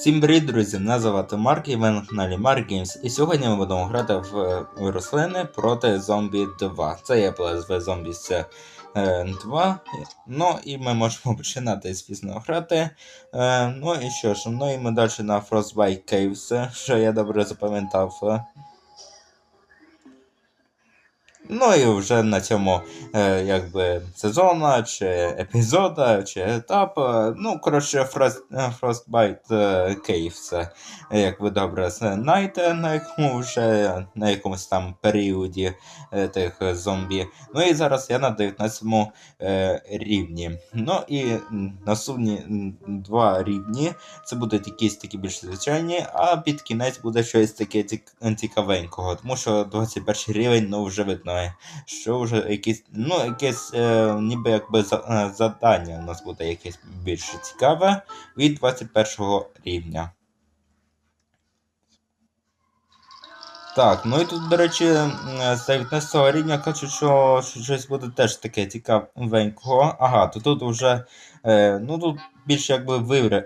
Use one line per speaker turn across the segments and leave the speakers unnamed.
Всім привіт, друзі! Мене звати Марк, і ви на каналі Mark Games. І сьогодні ми будемо грати в е, рослини проти зомбі 2. Це є PSV Zombies е, 2. Ну і ми можемо починати, звісно, грати. Е, ну і що ж, ну і ми далі на Frostbite Caves, що я добре запам'ятав. Ну і вже на цьому е, якби сезона, чи епізода, чи етапа. Ну, коротше, е, Frostbite е, Caves, е, як ви добре знаєте, на якому вже на якомусь там періоді е, тих е, зомбі. Ну і зараз я на 19 е, рівні. Ну і наступні два рівні це будуть якісь такі більш звичайні, а під кінець буде щось таке цікавенького, тому що 21 рівень, ну вже видно, що вже якісь, ну, якесь е, ніби якби за, е, у нас буде якесь більш цікаве від 21 рівня. Так, ну і тут, до речі, з 19 рівня кажуть, що, що щось буде теж таке цікавенького. Ага, то тут вже е, ну тут більш якби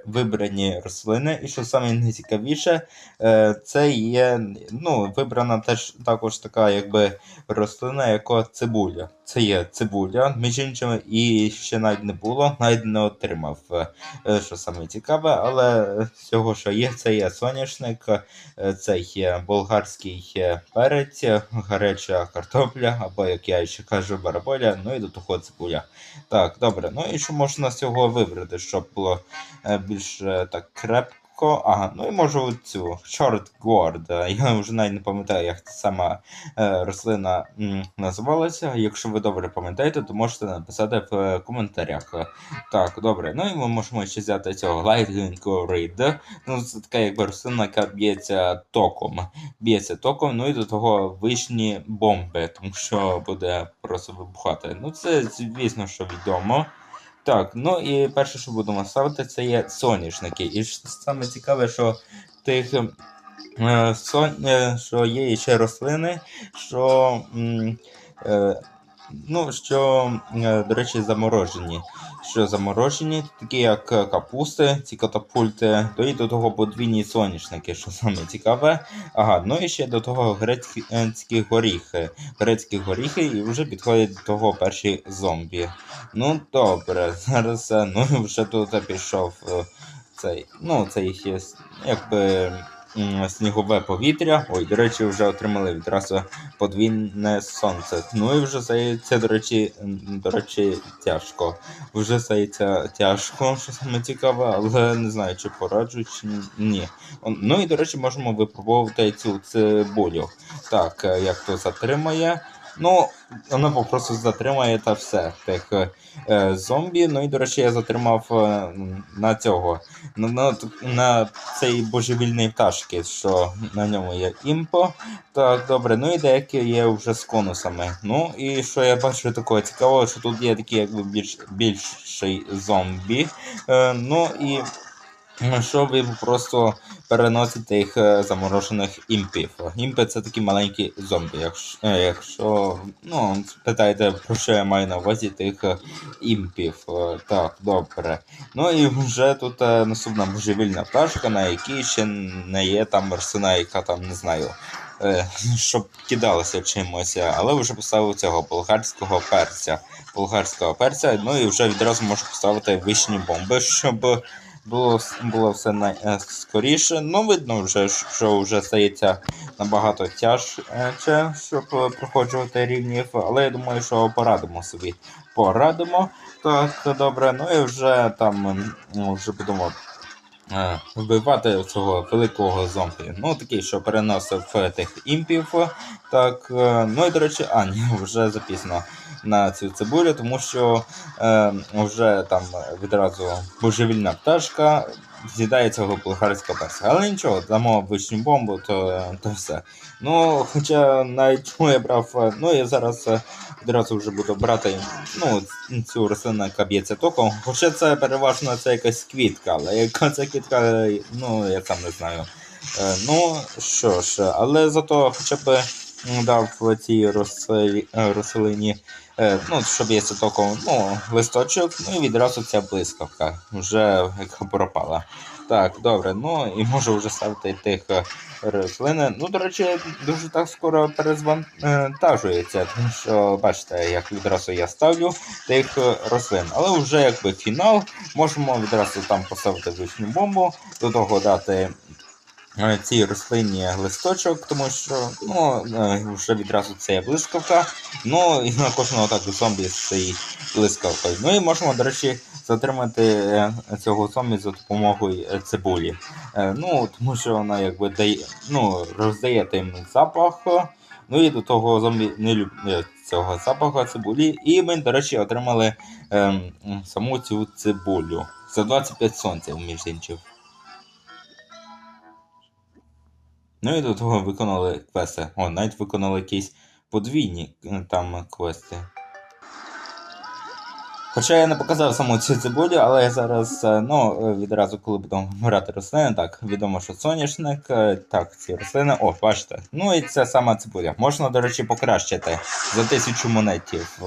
вибрані рослини, і що найцікавіше, е, це є ну, вибрана теж також така якби рослина, як цибуля. Це є цибуля, між іншим, і ще навіть не було, навіть не отримав, е, що саме цікаве, але з цього, що є, це є соняшник, е, це є болгарський е, перець, гаряча картопля, або як я ще кажу, бараболя, ну і до того цибуля. Так, добре. Ну і що можна з цього вибрати, щоб було е, більш е, так крепко. Ага, ну і можу цю Short Gourd. Я вже навіть не пам'ятаю, як сама е, рослина м, називалася. Якщо ви добре пам'ятаєте, то можете написати в е, коментарях. Так, добре. Ну і ми можемо ще взяти цього Lightning Reed. Ну, це така якби рослина, яка б'ється током. Б'ється током, ну і до того вишні бомби, тому що буде просто вибухати. Ну, це звісно, що відомо. Так, ну і перше, що будемо ставити, це є соняшники. І саме цікаве, що тих е, сон, що є ще рослини, що, е, ну, що, е, до речі, заморожені. Що заморожені, такі як е, капусти, ці катапульти, то і до того подвійні соняшники, що саме цікаве. Ага, ну і ще до того грецькі горіхи. Грецькі горіхи і вже підходять до того перші зомбі. Ну добре, зараз е, ну вже тут пішов е, цей, ну цей якби снігове повітря. Ой, до речі, вже отримали відразу подвійне сонце. Ну і вже здається, до речі, до речі, тяжко. Вже здається тяжко, що саме цікаве, але не знаю, чи пораджу, чи ні. Ну і до речі, можемо випробовувати цю цибулю. Так, е, як то затримає. Ну, воно просто затримає та все тих е, зомбі. Ну і до речі, я затримав е, на цього. На, на, на цей божевільний пташки, що на ньому є імпо. Так, добре, ну і деякі є вже з конусами. Ну і що я бачу такого цікавого, що тут є такі якби більш більший зомбі. Е, ну і. Що ви просто переносите їх е, заморожених імпів. Імпи це такі маленькі зомбі. Якщо, е, якщо ну, питаєте, про що я маю на увазі тих е, імпів. Так, добре. Ну і вже тут наступна божевільна пташка, на якій ще не є там рослина, яка там не знаю. Щоб кидалася чимось, але вже поставив цього болгарського перця. Болгарського перця, ну і вже відразу можу поставити вишні бомби, щоб було, було все найскоріше. Ну, видно, вже, що вже стається набагато тяжче, щоб е, проходжувати рівнів, але я думаю, що порадимо собі. Порадимо. Так, добре, ну і вже там вже будемо. е, Вбивати цього великого зомбі. Ну, такий, що переносив е, тих імпів. Так, е, ну і до речі, а, ні, вже запізно на цю цибулю, тому що е, вже там відразу божевільна пташка з'їдає цього болгарського перса. Але нічого, дамо вишню бомбу, то, то все. Ну, хоча навіть чому я брав, е, ну я зараз е, відразу вже буду брати ну, цю рослину, яка б'ється током. Хоча це переважно це якась квітка, але яка це квітка, ну я сам не знаю. Е, ну що ж, але зато хоча б дав цій рослині, ну, щоб є це током, ну, листочок, ну і відразу ця блискавка вже пропала. Так, добре, ну і можу вже ставити тих е, рослини. Ну, до речі, дуже так скоро перезвантажується, тому що бачите, як відразу я ставлю тих е, рослин. Але вже якби фінал, можемо відразу там поставити вишню бомбу, до того дати е, цій рослині листочок, тому що ну, е, вже відразу це є блискавка. Ну і на кожного так зомбі з цією блискавкою. Ну і можемо, до речі, затримати е, цього зомбі за допомогою е, цибулі. Е, Ну, тому що вона якби дає, ну, роздає тим запах. Ну і до того зомбі не люблять цього запаху цибулі. І ми, до речі, отримали ем, саму цю цибулю за 25 сонців, між іншим. Ну і до того виконали квести. О, навіть виконали якісь подвійні е, там квести. Хоча я не показав саму цю цибулю, але я зараз, е, ну, е, відразу, коли будемо грати рослини, так, відомо, що соняшник, так, ці рослини, о, бачите. Ну і це сама цибуля. Можна, до речі, покращити за тисячу монетів.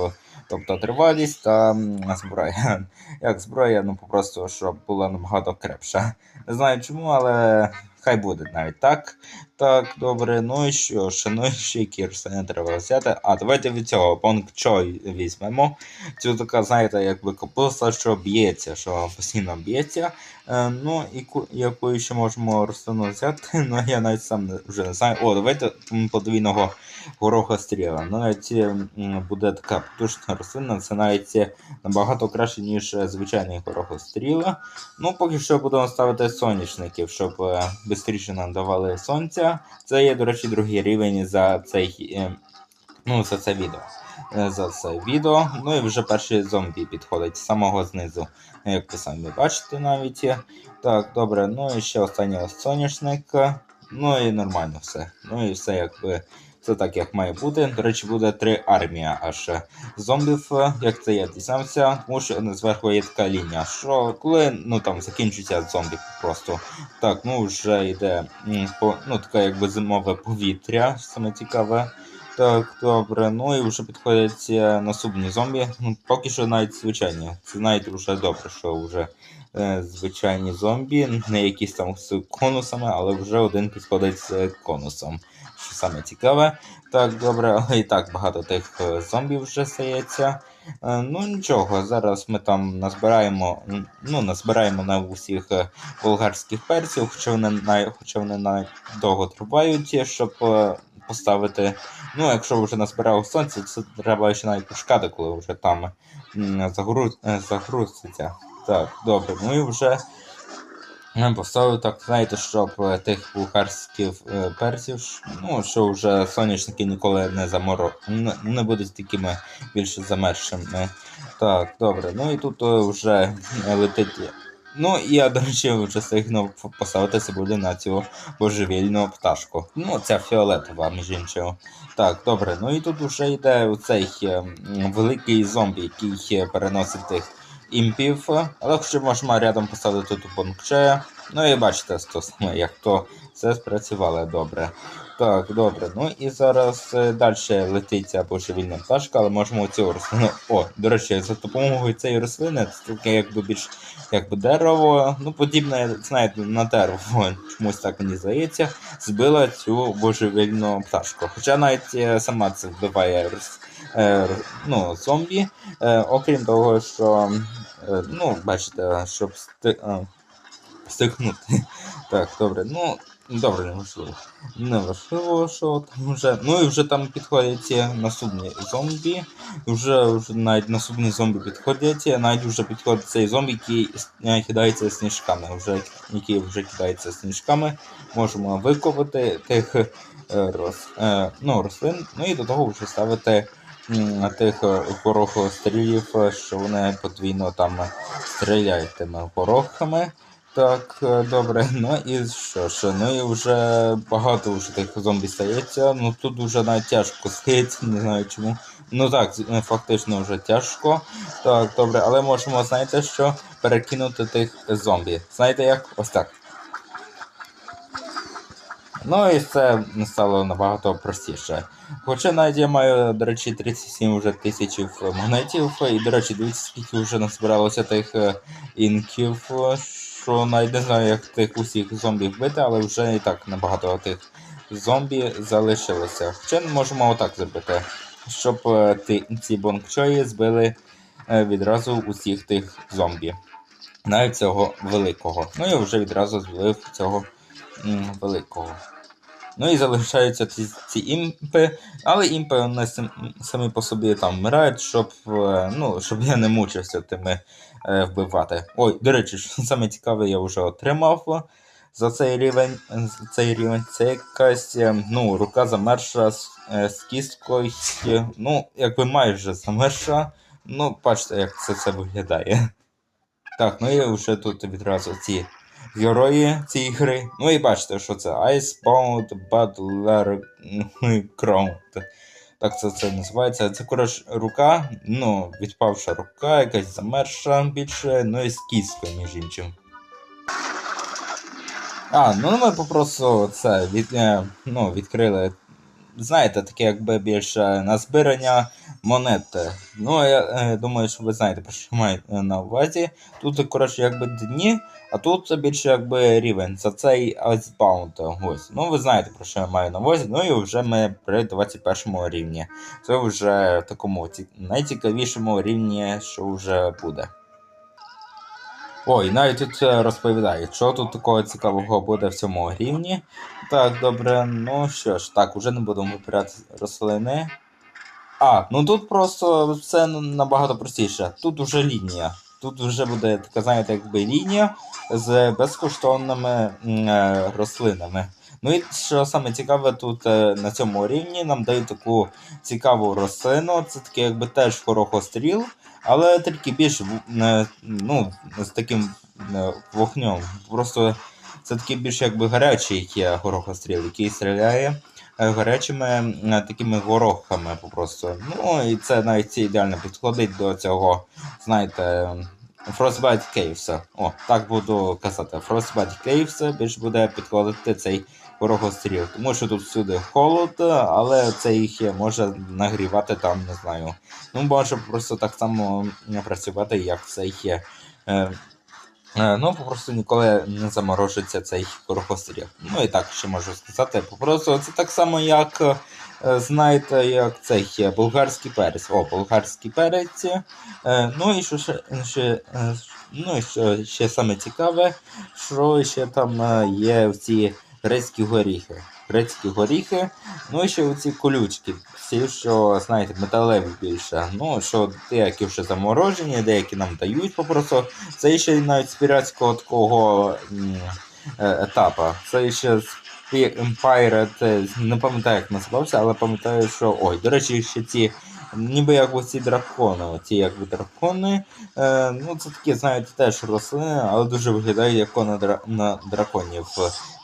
Тобто тривалість та зброя. Як зброя, ну попросту, щоб була набагато крепша. Не знаю чому, але хай буде навіть так. Так, добре, ну і що ну і ще треба взяти. А давайте від цього бонг чой візьмемо. Цю така, знаєте, якби капуста, що б'ється, що постійно б'ється. Е, ну, і яку ще можемо рослину взяти, ну я навіть сам не- вже не знаю. О, давайте подвійного гороха стріла. Ну, навіть м, буде така потужна рослина, це навіть е, набагато краще, ніж е, звичайний горохостріла. Ну, поки що будемо ставити соняшників, щоб швидше нам давали сонця. Це є, до речі, другий рівень за цей. е, Ну, за це відео. Е, За це відео. Ну і вже перший зомбі підходить з самого знизу. Як ви самі бачите навіть. Так, добре, ну і ще останній соняшник. Ну і нормально все. Ну і все якби. Це так, як має бути. До речі, буде три армії аж зомбів, е, як це я дізнався, тому що зверху є така лінія, що коли ну там закінчується зомбі просто. Так, ну вже йде ну, таке якби зимове повітря, саме цікаве. Так, добре, ну і вже підходять е, наступні зомбі. Ну, поки що навіть звичайні. Це навіть вже добре, що вже е, звичайні зомбі, не якісь там з конусами, але вже один підходить з конусом. Що саме цікаве. Так, добре, але і так багато тих е, зомбів вже стається. Е, Ну нічого, зараз ми там назбираємо, ну, назбираємо на усіх е, болгарських перців, хоча вони най, хоча вони навіть довго тривають, щоб е, поставити. Ну, якщо вже назбирав сонце, це треба ще навіть почекати, коли вже там е, загрузиться. Так, добре, і вже я поставив так, знаєте, щоб е, тих булгарських е, перців, ну, що вже соняшники ніколи не заморо... не, будуть такими більше замершими. Так, добре, ну і тут е, вже летить. Ну, і я, до речі, вже встигнув поставити цибулю на цю божевільну пташку. Ну, ця фіолетова, між іншим. Так, добре, ну і тут вже йде цей м, великий зомбі, який переносить тих імпів, але хоча можемо рядом поставити тут бонкчея. Ну і бачите, то саме, як то все спрацювало добре. Так, добре. Ну і зараз далі летить ця божевільна пташка, але можемо цю рослину. О, до речі, за допомогою цієї рослини це таке якби більш якби дерево, ну подібне, знаєте, на дерево, чомусь так мені здається, збила цю божевільну пташку. Хоча навіть е, сама це вбиває е, ну, зомбі, е, окрім того, що ну, бачите, щоб сти, стикнути. Так, добре, ну. Добре, не важливо. Не важливо, що там вже. Ну і вже там підходять ці наступні зомбі. Вже, вже навіть наступні зомбі підходять, навіть вже підходить цей зомбі, який е, кидається сніжками. Вже, який вже кидається сніжками. Можемо викопати тих е, роз, е, ну, рослин, ну і до того вже ставити тих горохострілів, е, що вони подвійно там стріляють тими горохами. Так, е, добре, ну і що ж, ну і вже багато вже тих зомбі стається. Ну тут вже навіть тяжко стається, не знаю чому. Ну так, е, фактично вже тяжко. Так, добре, але можемо, знаєте що, перекинути тих зомбі. Знаєте як? Ось так. Ну і це стало набагато простіше. Хоча навіть я маю, до речі, 37 вже тисяч монетів, і, до речі, дивіться, скільки вже назбиралося тих е, інків, що навіть не як тих усіх зомбі вбити, але вже і так набагато тих зомбі залишилося. Хоча можемо отак зробити, щоб е, ці бонкчої збили е, відразу усіх тих зомбі. Навіть цього великого. Ну і вже відразу збив цього великого. Ну і залишаються ці, ці імпи, але імпи вони самі по собі там вмирають, щоб, е, ну, щоб я не мучився тими е, вбивати. Ой, до речі, що саме цікаве, я вже отримав за цей рівень. За цей рівень. Це якась е, ну, рука замерша з, е, з кісткою. Ну, якби майже замерша. Ну, бачите, як це все виглядає. Так, ну і вже тут відразу ці герої цієї гри. Ну і бачите, що це Icebound Butler Crown. Так це, це називається. Це коротше рука, ну, відпавша рука, якась замерша більше, ну і з кісткою, між іншим. А, ну ми попросту це від, е, ну, відкрили. Знаєте, таке якби більше на збирання монети. Ну, я е, думаю, що ви знаєте, про що маю е, на увазі. Тут, коротше, якби дні, а тут це більше якби рівень за цей Icebound. Ось. Ну, ви знаєте, про що я маю на увазі. Ну і вже ми при 21 рівні. Це вже такому найцікавішому рівні, що вже буде. Ой, навіть тут е, розповідають, що тут такого цікавого буде в цьому рівні. Так, добре, ну що ж, так, уже не будемо вибирати рослини. А, ну тут просто все набагато простіше. Тут вже лінія. Тут вже буде така, знаєте, якби лінія з безкоштовними е, рослинами. Ну і що саме цікаве, тут е, на цьому рівні нам дають таку цікаву рослину. Це таке якби теж горохостріл, але трішки більш е, ну, з таким вогнем. Просто це такий більш якби гарячий горохостріл, який стріляє гарячими е, такими горохами попросту. Ну і це навіть це ідеально підходить до цього, знаєте. Frostbite Caves. О, так буду казати. Frostbite Caves більш буде підходити цей горохостріл. Тому що тут всюди холод, але це їх може нагрівати там, не знаю. Ну, може просто так само працювати, як цей є. Е, Ну, попросту ніколи не заморожиться цей рухостріг. Ну і так ще можу сказати. Попросту це так само, як е, знаєте, як цей болгарський перець. О, болгарський перець. Е, Ну і що ще, ще, ну, і що ще саме цікаве, що ще там є в ці грецькі горіхи. Грецькі горіхи, ну і ще оці колючки, Всі, що, знаєте, металеві більше. Ну, що деякі вже заморожені, деякі нам дають попросту. Це ще навіть з піратського такого е, етапа. Це ще з Empire, не пам'ятаю, як називався, але пам'ятаю, що. Ой, до речі, ще ці. Ніби як оці дракони. Оці якби дракони. Е, ну, це такі, знаєте, теж рослини, але дуже виглядають як на, дра... на драконів.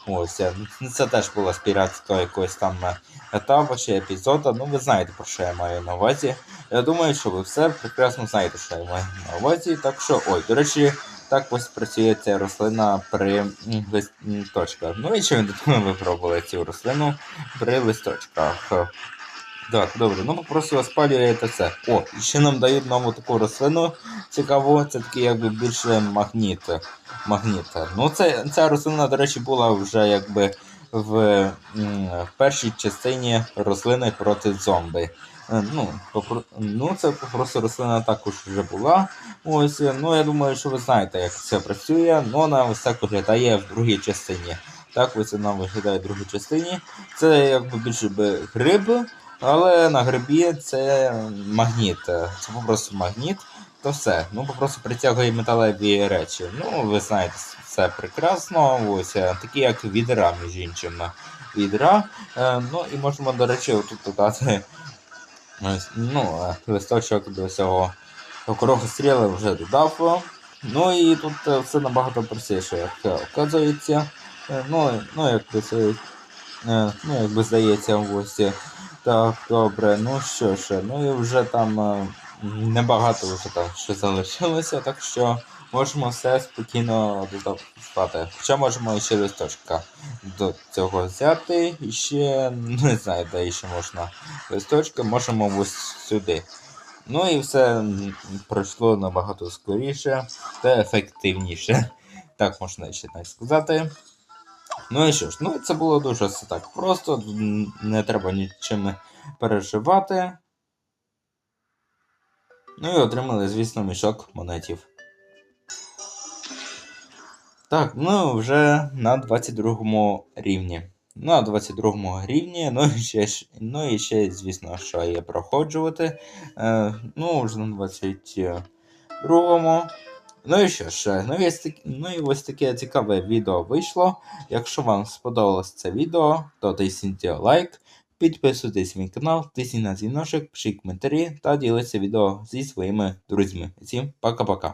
Ось, ну, це теж було з піратського якогось там е, етапу чи епізоду. Ну, ви знаєте, про що я маю на увазі. Я думаю, що ви все прекрасно знаєте, що я маю на увазі. Так що, ой, до речі, так ось працює ця рослина при м, лис- м, точках. Ну і ще ви думаю, ви пробували цю рослину при листочках. Так, добре, ну просто спалюєте це. О, і ще нам дають нову таку рослину цікаву, це такий якби більше магніт. магніт. Ну, це, ця рослина, до речі, була вже якби в, в першій частині рослини проти зомби. Е, Ну, попро- ну, це просто рослина також вже була. Ось, ну я думаю, що ви знаєте, як це працює. Ну, вона ось так виглядає в другій частині. Так ось вона виглядає в другій частині. Це якби більше би гриб, але на грибі це магніт. Це просто магніт, то все. Ну, просто притягує металеві речі. Ну, ви знаєте, все прекрасно. Ось е, такі як відра, між іншим. Відра. Е, ну і можемо, до речі, тут додати ну, е, листочок до цього стріли вже додав. Ну і тут все набагато простіше, як оказується. Е, Ну, ну якби це. Ну, якби здається, ось. Так, добре, ну що ж, ну і вже там е, небагато вже там ще залишилося, так що можемо все спокійно додавати. Хоча можемо ще листочка до цього взяти. І ще не знаю, де ще можна листочки, можемо ось сюди. Ну і все пройшло набагато скоріше та ефективніше. Так можна ще навіть сказати. Ну і що ж, ну це було дуже все так просто, не треба нічим переживати. Ну і отримали, звісно, мішок монетів. Так, ну вже на 22 рівні. На 22 рівні, ну і ще, ну і ще, звісно, що є проходжувати. Е, ну, вже на 22. Ну і що ж, ну і, ось такі- ну і ось таке цікаве відео вийшло. Якщо вам сподобалось це відео, то тисніть лайк, підписуйтесь на мій канал, тисніть на дзвіночок, пишіть коментарі та діліться відео зі своїми друзями. Всім пока-пока.